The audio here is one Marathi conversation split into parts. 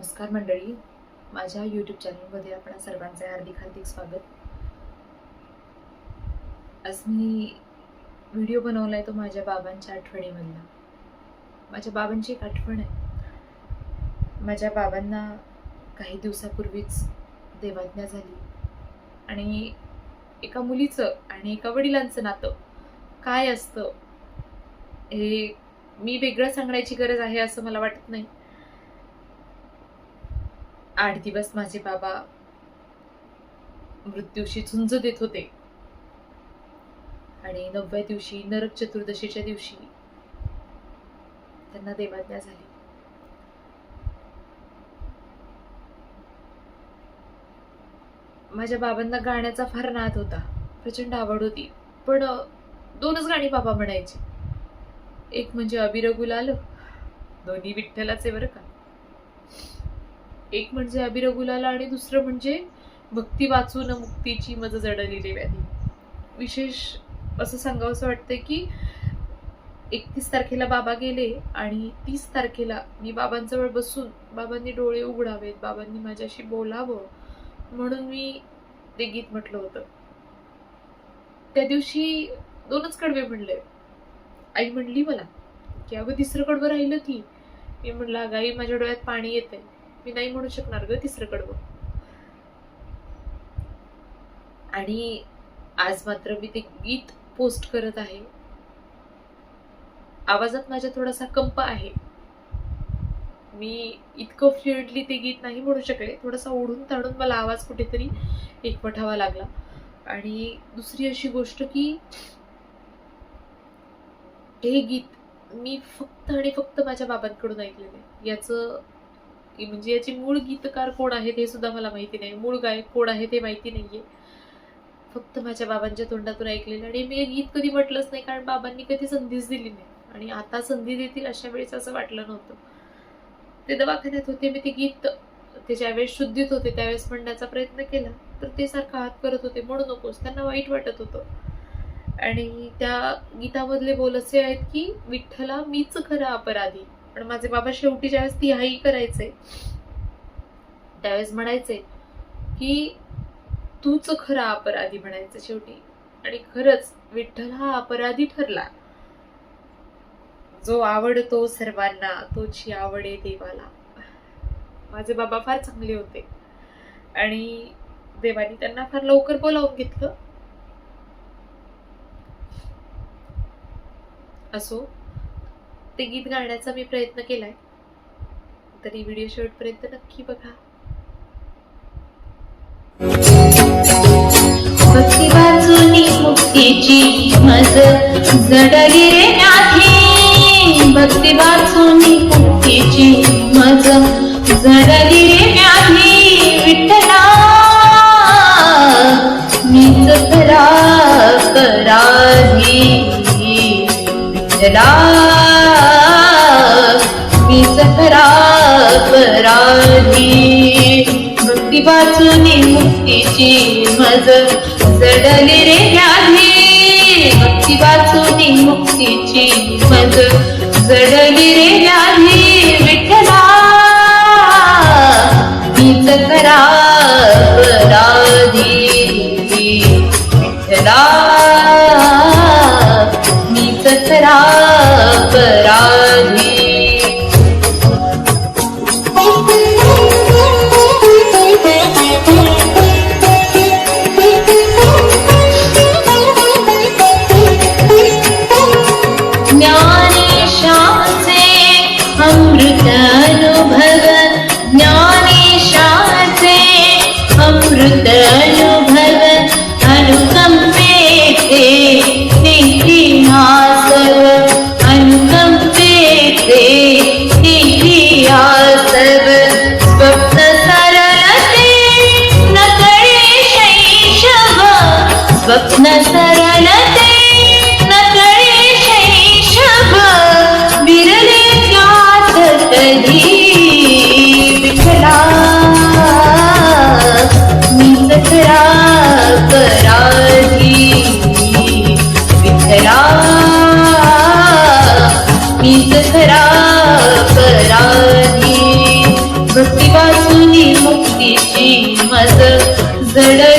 नमस्कार मंडळी. माझ्या यूट्यूब चॅनलमध्ये आपण सर्वांचे हार्दिक हार्दिक स्वागत. आज मी व्हिडिओ बनवला आहे तो माझ्या बाबांच्या आठवणीमधला. माझ्या बाबांची एक आठवण आहे. माझ्या बाबांना काही दिवसापूर्वीच देवाज्ञा झाली. आणि एका मुलीचं आणि एका वडिलांचं नातं काय असतं हे मी वेगळं सांगण्याची गरज आहे असं मला वाटत नाही. आठ दिवस माझे बाबा मृत्यूशी झुंज देत होते. आणि नवव्या दिवशी नरक चतुर्दशीच्या दिवशी त्यांना देवाज्ञा झाली. माझ्या बाबांना गाण्याचा फार नाद होता. प्रचंड आवड होती. पण दोनच गाणी बाबा म्हणायची. एक म्हणजे अबिर गुलाल दोन्ही विठ्ठलाचे बरं का. एक म्हणजे अबिर आणि दुसरं म्हणजे भक्ती वाचून मुक्तीची मज जडलेली व्याधी. विशेष असं सांगावंसं वाटतं की एकतीस तारखेला बाबा गेले आणि तीस तारखेला मी बाबांजवळ बसून बाबांनी डोळे उघडावेत बाबांनी माझ्याशी बोलावं म्हणून मी ते गीत म्हटलं होतं. त्या दिवशी दोनच कडवे म्हणले आई म्हणली मला की अगं तिसरं कडवं राहिलं की. मी म्हणलं अगं आई माझ्या डोळ्यात पाणी येतंय. मी नाही म्हणू शकणार ग तिसरं कडवं. आणि आज मात्र मी ते गीत पोस्ट करत आहे. आवाजात माझ्या थोडासा कंप आहे. मी इतकं फ्लुएंटली ते गीत नाही म्हणू शकले थोडासा ओढून ताडून मला आवाज कुठेतरी एकवठावा लागला. आणि दुसरी अशी गोष्ट की हे गीत मी फक्त आणि फक्त माझ्या बाबांकडून ऐकलेलं आहे. याचं की म्हणजे याचे मूळ गीतकार कोण आहेत हे सुद्धा मला माहिती नाही. मूळ गायक कोण आहे ते माहिती नाहीये. फक्त माझ्या बाबांच्या तोंडातून ऐकलेलं आणि मी हे गीत कधी म्हटलंच नाही कारण बाबांनी कधी संधीच दिली नाही. आणि आता संधी देतील अशा वेळेस असं वाटलं नव्हतं. ते दवाखान्यात होते मी ते गीत ते ज्यावेळेस शुद्धीत होते त्यावेळेस म्हणण्याचा प्रयत्न केला तर ते सारखं हात करत होते म्हणू नकोस त्यांना वाईट वाटत होतं. आणि त्या गीतामधले बोल असे आहेत की विठ्ठला मीच खरा अपराधी. पण माझे बाबा शेवटी ज्यावेळेस तिहाई करायचे त्यावेळेस म्हणायचे की तूच खरा अपराधी म्हणायचं शेवटी. आणि खरंच विठ्ठल हा अपराधी ठरला. जो आवडतो सर्वांना तोची आवडे देवाला. माझे बाबा फार चांगले होते. आणि देवाने त्यांना फार लवकर बोलावून घेतलं. असो. ते गीत गाण्याचा मी प्रयत्न केलाय. तरी व्हिडिओ शेवटपर्यंत नक्की बघा. भक्ती बाजूनी मुक्तीची मज जडली रे व्याधी भक्ती बाजूनी मुक्तीची मज जडली रे व्याधी विठ्ठला मीच खरा कराधी विठ्ठला. अपराधी भक्ती वाचुनी मुक्तीची मज जडली रे व्याधी भक्ती वाचुनी मुक्तीची मज जडली रे व्याधी Canada. Da da.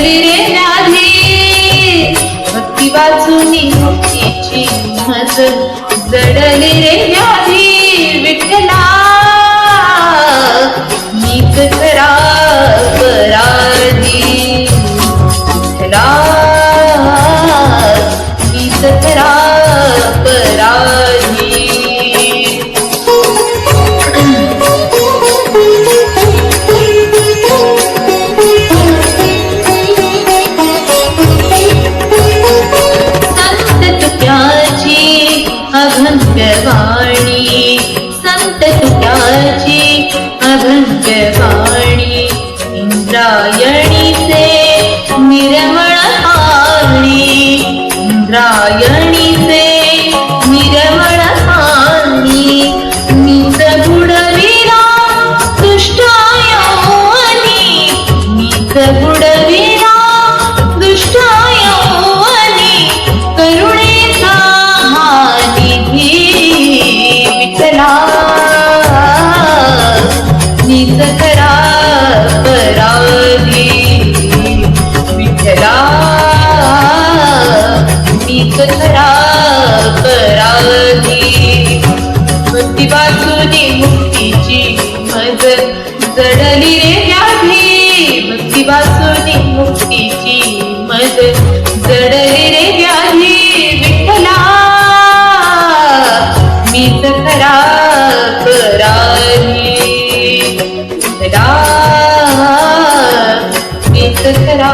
जडले रे व्याधी विठ्ठला. मीच खरा कराली विठ्ठला मीच खरा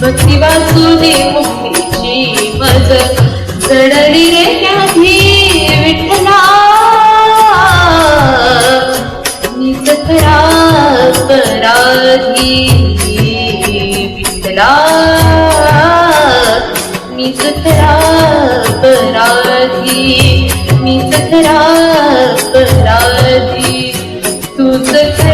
भक्ती वासुनी मुक्तीची मज। जडली रे गाधी विठ्ठला। मी सतरा मीच खरा अपराधी मीच खरा अपराधी तूच खरा